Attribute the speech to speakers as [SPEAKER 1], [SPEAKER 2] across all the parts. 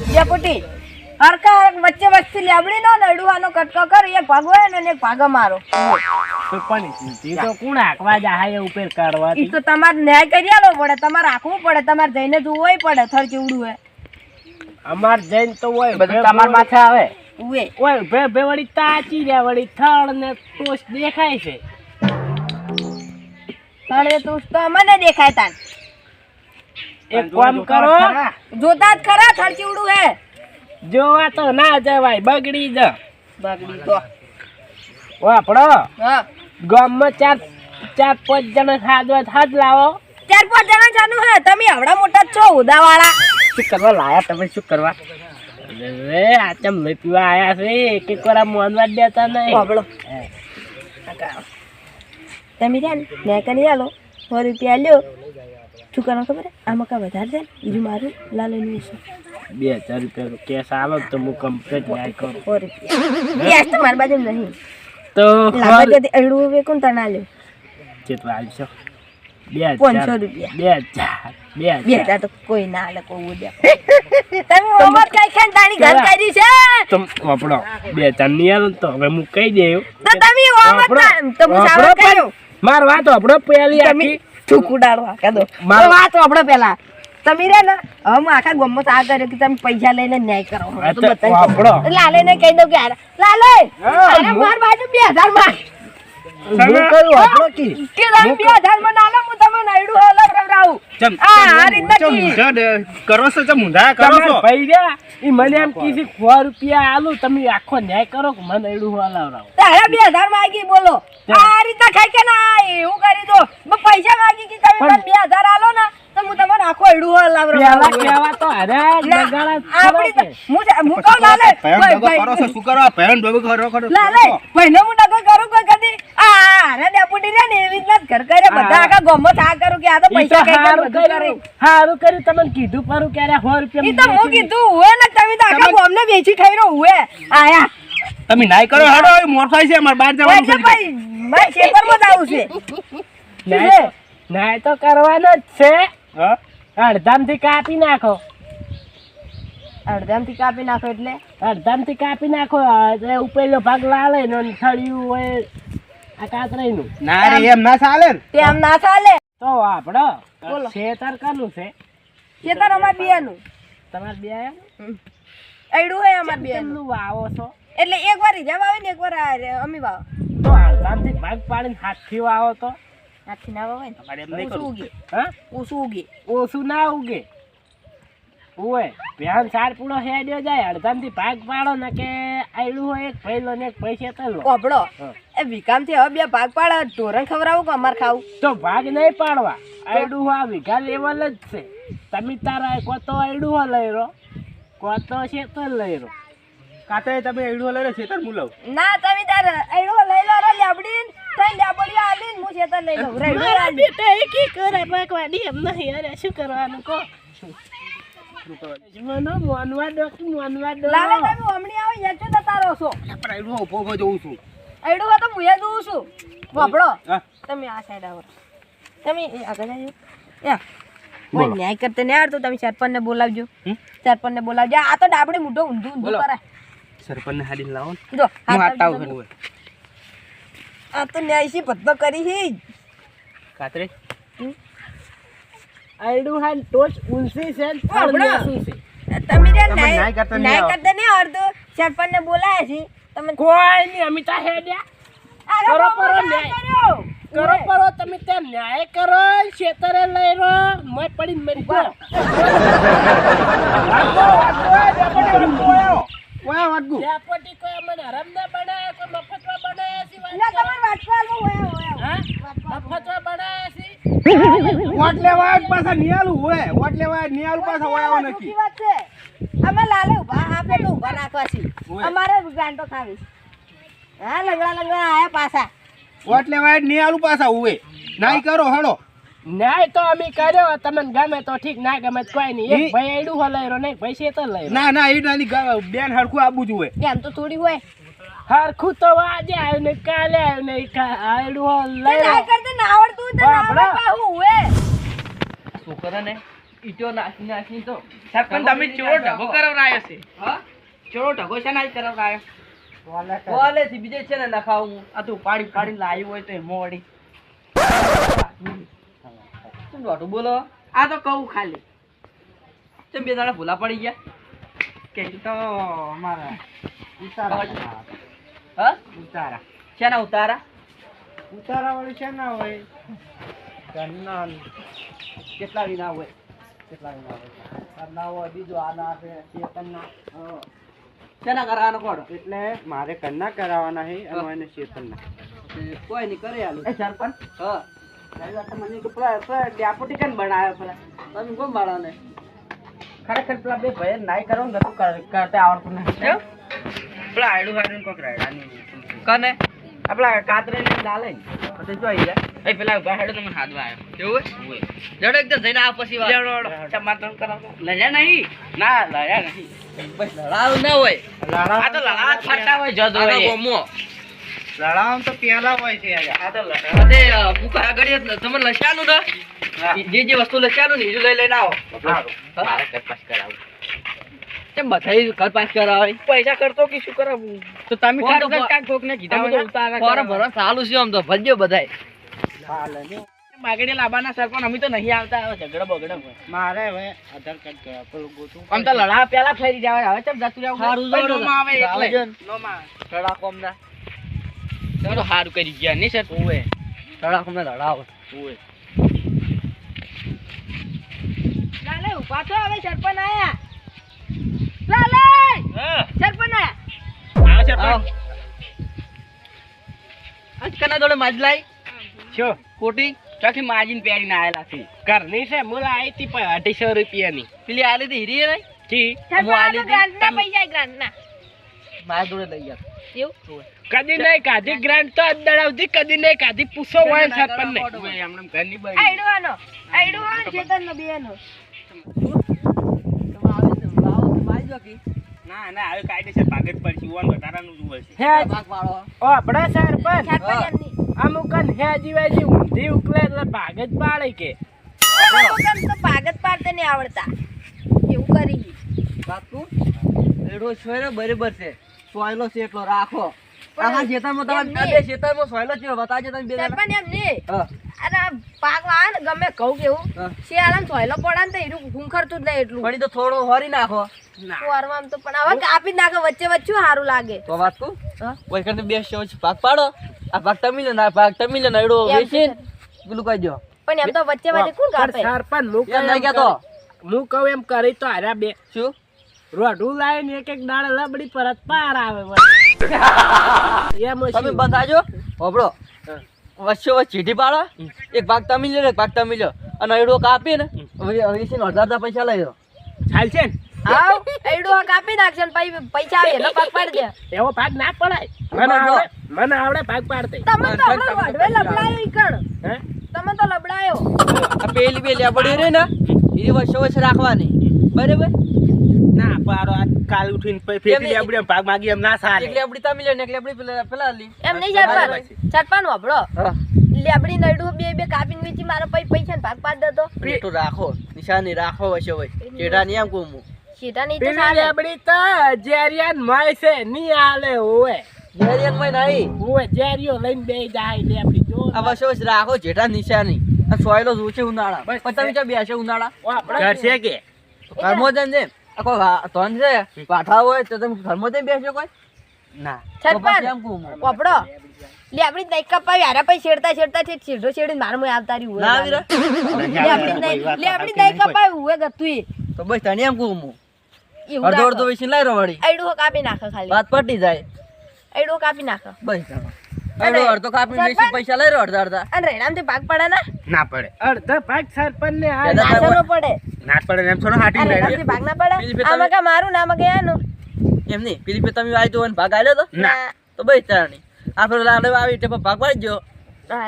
[SPEAKER 1] ડેપુટી હરકા હરક વચ્ચે વચ્ચે લેબડી નો નડુવાનો કટકો કર એક ભાગો ને એક ભાગો મારો
[SPEAKER 2] પણ તો કોણ હાંકવા જાય ઉપર
[SPEAKER 1] ઈ તો તમારે ન્યાય કરી આલો પડે તમારે રાખવું પડે તમારે જઈને જોવું પડે થર ચીવડું હે
[SPEAKER 2] અમાર જઈને તો હોય
[SPEAKER 3] બધું તમાર માથે આવે?
[SPEAKER 1] ઉવે.
[SPEAKER 2] ઓય ભે ભે વળી તાચી રે વળી થળ ને ટોસ દેખાય છે.
[SPEAKER 1] તું તો મને દેખાય તાન.
[SPEAKER 2] એક કામ કરો.
[SPEAKER 1] જોતા જ ખરા થર ચેવડું હે.
[SPEAKER 2] જોવા તો ના જવાય બગડી જ.
[SPEAKER 1] બગડી તો.
[SPEAKER 2] વાપડો
[SPEAKER 1] હા.
[SPEAKER 2] ગામમાં ચાર ચાર પાંચ જણા ખાધવા હાથ લાવો.
[SPEAKER 1] ચાર પાંચ જણા જાનું હે તમે હવડા મોટા છો ઉદાવાળા.
[SPEAKER 2] શું કરવા લાયા તમે શું કરવા? રે આ ચમ લઈ પીવા આયા છે એક એક વાર મોનવા દેતા નહીં.
[SPEAKER 1] બાબળો તમે ને મેં કરી આલો સો રૂપિયા લ્યો. શું કરવાનું ખબર? આમાં કા વધારે છે બીજું મારું લાલનું છે.
[SPEAKER 2] બે હજાર રૂપિયાનો કેસ આવે તો હું કમ્પ્લેટ ન્યાય કરું.
[SPEAKER 1] સો રૂપિયા. કેશ તો મારી બાજુ નહીં.
[SPEAKER 2] તો
[SPEAKER 1] અડવું હવે કોણ તને આલ્યો
[SPEAKER 2] કેટલા આવશો
[SPEAKER 1] પાંચસો રૂપિયા.
[SPEAKER 2] બે હજાર. બે હજાર.
[SPEAKER 1] તો કોઈ ના આલે કોઈ દે તમે ઓમત કઈ ખાઈને તારી ઘર કરી છે?
[SPEAKER 2] તો વાપડો બે હજારની આલો તો હવે હું કહી દઉં
[SPEAKER 1] તો તમે ઓમત તો હું
[SPEAKER 2] માર વાત વાપડો પેલી
[SPEAKER 1] તમે
[SPEAKER 2] આખી
[SPEAKER 1] ચૂકુડાડો આખા દો. વાત આપણે પેલા તમે રે ને હવે આખા ગમત આ કર્યો કે તમે પૈસા લઈને ન્યાય કરો. તો
[SPEAKER 2] તો.
[SPEAKER 1] લાલે ને કહી દઉં કે લાલે અરે માર બાજુ બે હજારમાં
[SPEAKER 2] હું કયું કી
[SPEAKER 1] કે તમે બે હજારમાં ના હું તમને નાયડું હલાવ રવરાવું
[SPEAKER 3] ચમ
[SPEAKER 1] આ આ કી.
[SPEAKER 3] કરો છો ચમ ઊંઝા કરો છો?
[SPEAKER 2] ભાઈ રહ્યા ઈ મને એમ કીધી સો રૂપિયા આલુ તમે આખો ન્યાય કરો કે મને
[SPEAKER 1] તારા બે હજાર માંગી બોલો. આ રીતના ખાઈ કે ના એવું કરી દો. બ- પૈસા માગી કે તમે
[SPEAKER 2] પણ-
[SPEAKER 1] મને બે હજાર આલો ને તો હું તમને આખો એડું હલાવ
[SPEAKER 2] પેલા કેવા તો અરે
[SPEAKER 1] ના,
[SPEAKER 2] બગાડા
[SPEAKER 1] આપણી
[SPEAKER 2] ખરા
[SPEAKER 1] તો- હું હું કહું લાલે
[SPEAKER 3] પહેણ
[SPEAKER 1] ભાઈ,
[SPEAKER 3] કરો છો શું કરો? પહેણ ડગો કરો કરો
[SPEAKER 1] લાલે ભાઈને હું ડગો કરું કોઈ કદી? આ અરે ડેપુટી રે ને એવી રીતના ઘર કરે બધા આખા ગામમાં થા કરું કે આ તો પૈસા કઈ કઈ
[SPEAKER 2] હારું કર્યું. હારું કર્યું. તમને કીધું પરું ક્યારે? સો રૂપિયા
[SPEAKER 1] ઈ તો હું કીધું હુએ ને તમે તો આખા ગામને વેચી ખાઈ રહ્યો આયા.
[SPEAKER 3] તમે નાઈ કરો હેડો હવે છે અમારે બહાર જવાનું છે.
[SPEAKER 1] ભાઈ મારે ખેતરમાં જ છે.
[SPEAKER 2] નાય નાય તો કરવાનો જ છે.
[SPEAKER 3] હા?
[SPEAKER 2] અડધામથી કાપી નાખો.
[SPEAKER 1] અડધામથી કાપી નાખો એટલે?
[SPEAKER 2] અડધામથી કાપી નાખો એટલે ઉપરનો ભાગ લાલે ને થળિયું હોય આ કાતરાઈનું
[SPEAKER 3] ના રે એમ ના ચાલે
[SPEAKER 1] તે આમ ના ચાલે?
[SPEAKER 2] તો આપડો
[SPEAKER 1] બોલો.
[SPEAKER 2] ખેતર કરનું છે?
[SPEAKER 1] ખેતર અમાર બેનું.
[SPEAKER 2] તમાર બે આયા?
[SPEAKER 1] એડું હોય અમાર બે
[SPEAKER 2] નું વાવો છો?
[SPEAKER 1] એટલે એક વાર જવા આવે ને એક વાર અમી વાવ.
[SPEAKER 2] તો અડધામથી ભાગ પાડીને હાથથી વાવો તો?
[SPEAKER 1] હાથથી ના વાવે ને.
[SPEAKER 3] તમારે એમ નહીં કરવું.
[SPEAKER 1] ઉગે.
[SPEAKER 2] હા?
[SPEAKER 1] ઓછું ઉગે.
[SPEAKER 2] ઓછું ના ઉગે? ઓય ભ્યાન સાર પૂળો હેડ્યો જાય અડધામથી ભાગ પાડો ને કે આયલું હોય એક ભઈલો ને એક ભઈ શેતરલો
[SPEAKER 1] ઓભળો
[SPEAKER 2] હા.
[SPEAKER 1] એ વિકામથી હવે બે ભાગ પાડે ઢોરણ ખવડાવું કે અમાર ખાવું?
[SPEAKER 2] તો ભાગ નહીં પાડવા. આયડું આ વીઘા લેવલ જ છે. તમે તારા કો તો આયડું લઈ રહો કો તો શેતર લઈ રહો
[SPEAKER 3] કાતે તમે આયડું લઈ રો છેતર હું લઉં
[SPEAKER 1] ના તમે તાર આયડું લઈ લો રે લેબડી તઈ લેબડી આલી ને હું લઈ લઉં
[SPEAKER 2] કરે એમ નહીં અરે શું કરવાનું કો મને મોનવા દો મોનવા દો.
[SPEAKER 1] લાલે તમે હમણી આવો યાચો તો તારો છો
[SPEAKER 3] પણ ઊભો ઊભો જોઉં છું.
[SPEAKER 1] અડ્યું તો હું એ જોઉં છું. વાપડો તમે આ સાઈડ આવો. તમે આગળ આવજો યા કોઈ ન્યાય કરતે નહીં આવડતું તમે સરપંચને બોલાવજો? સરપંચને બોલાવજો. આ તો ડાબડી મૂઢો ઊંધું ઊંધું કરે.
[SPEAKER 3] સરપંચને હાડી લાવો
[SPEAKER 1] જો
[SPEAKER 3] હું
[SPEAKER 1] હાથ
[SPEAKER 3] આવું.
[SPEAKER 1] આ તો છે ભદ્દો કરી હી.
[SPEAKER 3] કાતરે
[SPEAKER 2] આયડું હાલ ટોચ ઉલસી છે ને
[SPEAKER 1] તમે જે
[SPEAKER 3] તમે
[SPEAKER 1] ન્યાય
[SPEAKER 3] ન્યાય કરતા
[SPEAKER 1] ન્યાય. કરતા નહીં આવડતું સરપંચને બોલાયા છે તમે
[SPEAKER 2] કોઈ નહીં અમિતા હેડ્યા કરો,
[SPEAKER 1] મજા
[SPEAKER 2] ન્યાય. કરો કરો તમે ત્યાં ન્યાય કરો ખેતરે લઈ રહો મય પડીને મરી જાઓ
[SPEAKER 3] વાહ વાગુ
[SPEAKER 2] ડેપોટી કોઈ મને હરામ ના બનાવે કોઈ મફતમાં છે
[SPEAKER 1] ના, હોય, હોય.
[SPEAKER 2] હા? છે
[SPEAKER 3] વોટ લેવા પાછા નિયાલું હોય. વોટ લેવા નિયાલું પાછા હોય નથી
[SPEAKER 1] વાત છે. અમે લાલે ઊભા આપે તો ઊભા રાખવા છે
[SPEAKER 3] હોય.
[SPEAKER 1] અમારે ગાંટો ખાવી હા લંગડા લંગડા આયા પાછા.
[SPEAKER 3] વોટ લેવા જ નિયાલું પાછા હોય નાઈ કરો હળો.
[SPEAKER 2] ન્યાય તો અમે કર્યો. તમને ગમે તો ઠીક ના ગમે તો કોઈ નહીં. એક ભાઈ એડું હલાઈ નહીં પૈસે તો ભાઈ શેતર લઈ
[SPEAKER 3] ના ના એ બેન હરખું આપવું જોઈએ
[SPEAKER 1] એમ તો થોડી હોય.
[SPEAKER 2] હરખું તો આજે આવ્યું ને કાલે આવ્યું ને આયડું લઈ
[SPEAKER 1] ના કરતે ના આવડતું તો ના
[SPEAKER 2] બાપડા.
[SPEAKER 1] આવડે પાહુ હોય
[SPEAKER 3] શું કરે ને
[SPEAKER 4] ઈટો નાખી નાખી તો
[SPEAKER 5] સરપંચ તમે ચોરો ઢગો. કરાવરાયો છે.
[SPEAKER 4] હા?
[SPEAKER 5] ચોરો ઢગો છે ના કરાવરાયો
[SPEAKER 4] કોલેથી બીજે છે ને નખાવું હું. આ તું પાડી પાડી લાવી હોય તો એ મોડી શું દોઢું બોલો?
[SPEAKER 5] આ તો કહું ખાલી.
[SPEAKER 4] ચમ બે દાડા ભૂલા પડી ગયા?
[SPEAKER 5] કે તો અમારા ઉતારા
[SPEAKER 4] હા?
[SPEAKER 5] ઉતારા.
[SPEAKER 4] શેના ઉતારા?
[SPEAKER 5] ઉતારા વાળી છે ના હોય? ઘરના
[SPEAKER 4] કેટલા વિના હોય?
[SPEAKER 5] કેટલા વિના હોય? ઘરના હોય બીજો આના છે ચેતનના હા.
[SPEAKER 4] શેના કરવાનો કોડો
[SPEAKER 5] એટલે મારે ઘરના કરાવવાના છે અને એને ચેતનના
[SPEAKER 4] કોઈ નહીં કરે આલું
[SPEAKER 5] એ સરપંચ?
[SPEAKER 4] હા.
[SPEAKER 5] મને તો પેલા ડેપોટી બનાવ્યો પેલા.
[SPEAKER 4] તમે કોણ માળા
[SPEAKER 5] ખરેખર પેલા બે ભાઈ નાઈ કરો ને તો કરતા આવડતું નથી. પેલા આયડું હાડું કોક રાયડાની
[SPEAKER 4] કને?
[SPEAKER 5] આપણા કાતરે ને. ડાલે
[SPEAKER 4] પછી જો આઈ જાય
[SPEAKER 5] એ પેલા ઊભા હેડો તમે હાથવા આવ્યો.
[SPEAKER 4] એવું હોય. જડો એકદમ જઈને આ પછી
[SPEAKER 5] ટમાટર કરાવો લડ્યા નહીં. ના લડ્યા નહીં.
[SPEAKER 4] બસ લડાવું ના હોય.
[SPEAKER 5] આ તો લડાવ ફરતા હોય
[SPEAKER 4] આગળ
[SPEAKER 5] હોય
[SPEAKER 4] ગોમો.
[SPEAKER 5] લડાવ તો પેલા હોય છે આ તો
[SPEAKER 4] અરે, ભૂખ આગળ તમે લસ્યાનું ને જે જે વસ્તુ લસ્યાનું ને એ લઈ લઈને આવો.
[SPEAKER 5] કરાવું
[SPEAKER 4] કેમ બધાય ઘર પાસ કરાવે
[SPEAKER 5] પૈસા કરતો કે શું કરાવું? તો તમે ખાલી કાંઈક કોકને કીધા હોય
[SPEAKER 4] તો
[SPEAKER 5] તો ઉતારા
[SPEAKER 4] ફોરમ ભરવા સારું છે આમ તો. ભરજો બધાય.
[SPEAKER 5] માગણી લાવવાના સરપંચ અમે તો નહીં આવતા. હવે ઝઘડો બગડો મારે હવે આધાર કાર્ડ પેલું ગોતું આમ તો લડાવા પેલા ફેરી જવાય હવે ચમ જતું રહેવું?
[SPEAKER 4] હારું
[SPEAKER 5] પણ
[SPEAKER 4] જોડો
[SPEAKER 5] આવે એટલે.
[SPEAKER 4] ને.
[SPEAKER 5] તો સારું કરી ગયા. નહીં સર?
[SPEAKER 4] ઓવે તળા કોમના લડાવો.
[SPEAKER 5] ઓય
[SPEAKER 1] લાલે ઊભા છો હવે સરપંચ આયા.
[SPEAKER 4] આજ દોડે માજલાઈ?
[SPEAKER 5] છો
[SPEAKER 4] કોટી?
[SPEAKER 5] ચોથી માજીને પહેરીને આયેલા છે. ઘરની છે મૂળ આવી હતી પણ અઢીસો રૂપિયાની.
[SPEAKER 4] પેલી આલી હતી હીરી નહીં?
[SPEAKER 5] જી.
[SPEAKER 4] હું આલી હતી.
[SPEAKER 1] પૈસા ગ્રાન્ટના.
[SPEAKER 4] મારા જોડે લઈ
[SPEAKER 1] એવું?
[SPEAKER 5] કદી નહીં કાધી ગ્રાન્ટ તો અંદર આવતી કદી નહીં કાધી પૂછો હોય સરપંચ ને હમણાં ઘરની બહાર
[SPEAKER 1] આઈડવાનો આઈડવાનો ચેતનનો બેનો
[SPEAKER 4] તમે આવે તો આવો મારી કી
[SPEAKER 5] ના ના હવે કાયદેસર ભાગ જ પડશે ઓન વધારાનું જોવે છે
[SPEAKER 4] ભાગ પાડો
[SPEAKER 5] ઓ સરપંચ ઊંધી ઉકલે એટલે ભાગ જ પાડે કે.
[SPEAKER 1] તો પાગત પાડતે નહીં આવડતા? એવું કરી
[SPEAKER 4] બાપુ એડો છોયરો બરાબર છે. સોયલો છે એટલો રાખો. આખા ખેતરમાં તમે બે ખેતરમાં સોયલો છે બતાવજો તમે બે
[SPEAKER 1] સરપંચ એમ નહીં. આ પાક આવે ને ગમે કહું કેવું. શિયાળામાં સોયલો પડે ને તો એનું ઘૂંખરતું જ નહીં એટલું.
[SPEAKER 4] પણ તો થોડો હોરી નાખો.
[SPEAKER 1] વારમાં તો પણ હવે કાપી નાખો વચ્ચે વચ્ચે સારું લાગે?
[SPEAKER 4] તો વાત કહું કોઈ કરતે બે સેવ પાક પાડો. આ પાક તમે લે ને આ ભાગ લે ને એડો
[SPEAKER 1] એમ
[SPEAKER 4] વેચીન
[SPEAKER 1] છે.
[SPEAKER 4] પેલું કહી દો.
[SPEAKER 1] પણ એમ તો વચ્ચે વચ્ચે કોણ કાપે?
[SPEAKER 5] સરપંચ હું
[SPEAKER 4] એમ નહીં કહેતો.
[SPEAKER 5] હું કહું એમ કરી તો હાર્યા બે.
[SPEAKER 4] શું?
[SPEAKER 5] રોઢું લાવીને એક એક દાડે લબડી પરત પાર આવે. એમ
[SPEAKER 4] તમે બંધાજો હોબળો વચ્ચે વચ્ચે ચીઠી પાડો. એક ભાગ તમે લે એક ભાગ તમે લો અને એડો કાપી ને હવે વેચીને અડધા અડધા પૈસા લઈ લો.
[SPEAKER 5] ચાલશે ને.
[SPEAKER 1] આવ એડું કાપી નાખશે ને પૈસા આવે એનો પાક પાડી દે.
[SPEAKER 5] એવો ભાગ ના પડાય. મને આવડે મને આવડે ભાગ પાડતે.
[SPEAKER 1] તમે તો હમણાં વઢવે લબડાયો
[SPEAKER 5] હે?
[SPEAKER 1] તમે તો લબડાયો.
[SPEAKER 4] પેલી પેલી લેબડી રે ને એ વચ્ચે વચ્ચે રાખવાની. બરાબર?
[SPEAKER 5] ના પાડો કાલ ઉઠીને ફેંકી દે આપણે ભાગ માગી એમ ના સાલે.
[SPEAKER 4] એક લેબડી તમે લે ને એક પેલા પેલા લી
[SPEAKER 1] એમ નહીં સરપંચ સરપંચ વભળો લેબડી નડું બે બે કાપીને વેચી મારો પછી પૈસા ભાગ પાડી દેતો
[SPEAKER 4] એટલું રાખો નિશાની રાખો વચ્ચે વચ્ચે. ચેડા નહીં આમ કહું હું.
[SPEAKER 1] સીધા નહીં તો
[SPEAKER 5] પેલી લેબડી તો જેરિયાન માય છે ની આલે ઓએ
[SPEAKER 4] જેરિયનમાં નહીં.
[SPEAKER 5] ઓએ જેરિયો લઈને બે જાય લેબડી જો
[SPEAKER 4] આ વચ્ચે વચ્ચે રાખો જેઠા નિશાની. સોયલો જોશે ઉનાળા.
[SPEAKER 5] બસ
[SPEAKER 4] પણ તમે ક્યાં બેસે ઉનાળા.
[SPEAKER 5] ઘર છે કે?
[SPEAKER 4] જેમ આ કોઈ ધન છે? પાઠા હોય તો તમે ઘરમાં જઈને બેસો કોઈ?
[SPEAKER 5] ના.
[SPEAKER 1] લેબડી નહીં કપાવી હારા પછી છેડતા છેડતા છે સીધો છેડીને મારા મોય આવતા રહ્યું
[SPEAKER 4] ના
[SPEAKER 1] કપાવી હુએ ગતું
[SPEAKER 4] તો બસ તને એમ કહું હું. અડધો અડધો
[SPEAKER 1] રાખો.
[SPEAKER 4] લાઈ
[SPEAKER 1] કાપી નાખો ખાલી.
[SPEAKER 4] વાત પટી જાય.
[SPEAKER 1] એડું કાપી નાખો.
[SPEAKER 4] બસ તમે અડધો કાપી મેસી પૈસા લઈ રહ્યો અડધા અડધા.
[SPEAKER 1] અને રેડામથી ભાગ પડે ને?
[SPEAKER 5] ના પડે. અડધા ભાગ સરપંચ ને આ
[SPEAKER 4] પેલા
[SPEAKER 1] નાસો નો પડે.
[SPEAKER 5] ના પડે એમ થોડો હાટી લઈ
[SPEAKER 1] ભાગ ના પડે? આમાં કા મારું નામ આનું.
[SPEAKER 4] એમ નહીં પેલી પે તમે આવી તો ભાગ આલ્યો તો?
[SPEAKER 5] ના.
[SPEAKER 4] તો બસ તારણી આ પેલો લાડો આવી એટલે ભાગ પાડી ગયો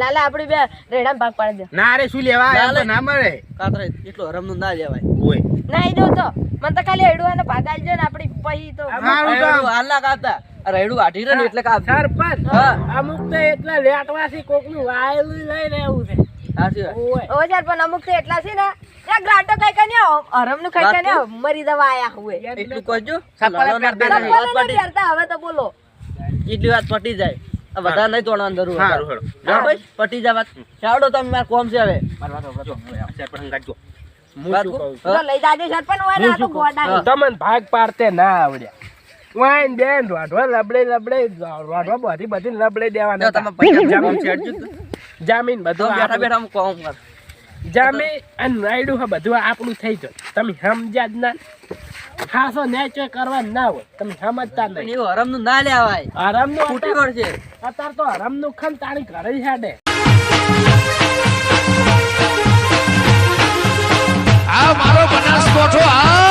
[SPEAKER 1] લાલા આપડી બે રેડામ ભાગ પાડી દે
[SPEAKER 5] ના રે શું લેવા આ તો ના મળે.
[SPEAKER 4] કાતરે એટલો હરમનું ના લેવાય.
[SPEAKER 5] ઓય.
[SPEAKER 1] ના ઈ દો તો. મને તો ખાલી એડું ને ભાગ આલજો ને આપડી પછી તો
[SPEAKER 5] મારું
[SPEAKER 4] તો હાલા ના આ રેડું કાઢી રહ્યો એટલે કા
[SPEAKER 5] સરપંચ
[SPEAKER 4] હા.
[SPEAKER 5] અમુક તો એટલા લેટવાથી કોકનું વાયેલું લઈ રહેવું છે.
[SPEAKER 4] સાચી વાત.
[SPEAKER 2] ઓય.
[SPEAKER 1] ઓ યાર પણ અમુક તો એટલા છે ને ગ્રાટો કઈ કઈ નહીં હરમનું કઈ કઈ નહીં મરી દવા આયા હુએ.
[SPEAKER 4] એટલું કરજો.
[SPEAKER 5] સફળ
[SPEAKER 4] લડો ના
[SPEAKER 5] પહેરતા
[SPEAKER 4] પહેલા
[SPEAKER 1] ચપ્પલ
[SPEAKER 4] વાત
[SPEAKER 1] નહીં
[SPEAKER 4] પટી
[SPEAKER 1] પહેરતા હવે તો બોલો.
[SPEAKER 4] એટલી વાત પટી જાય. આ વધારે નહીં તોડવાનું જરૂર પટી જાય વાત. તમે મારે કોમ છે હવે.
[SPEAKER 1] લઈ જાજો.
[SPEAKER 2] તમને ભાગ પાડતે ના આવડ્યા વાઈન બેન રોઢવા લબડે લબડે રોઢવા બધી બધી લબડે દેવાના
[SPEAKER 4] તમે પૈસા હટજો તું.
[SPEAKER 2] જામીન બધું
[SPEAKER 4] બેઠા. બેઠા હું કોમ કર
[SPEAKER 2] જામીન અને રાયડું હા બધું આપણું થઈ જાય તમે સમજ્યા જ ના. ખાસો નેચર કરવા ના હોય. તમે સમજતા નહીં.
[SPEAKER 4] એવું હરમનું ના લેવાય
[SPEAKER 2] આરામનું
[SPEAKER 4] ખૂટી
[SPEAKER 2] અત્યારે-
[SPEAKER 4] પડશે
[SPEAKER 2] અત્યારે તો આરામનું ખન તારી ઘરે જ હેડે.
[SPEAKER 6] આ મારો બનાસકોઠો આ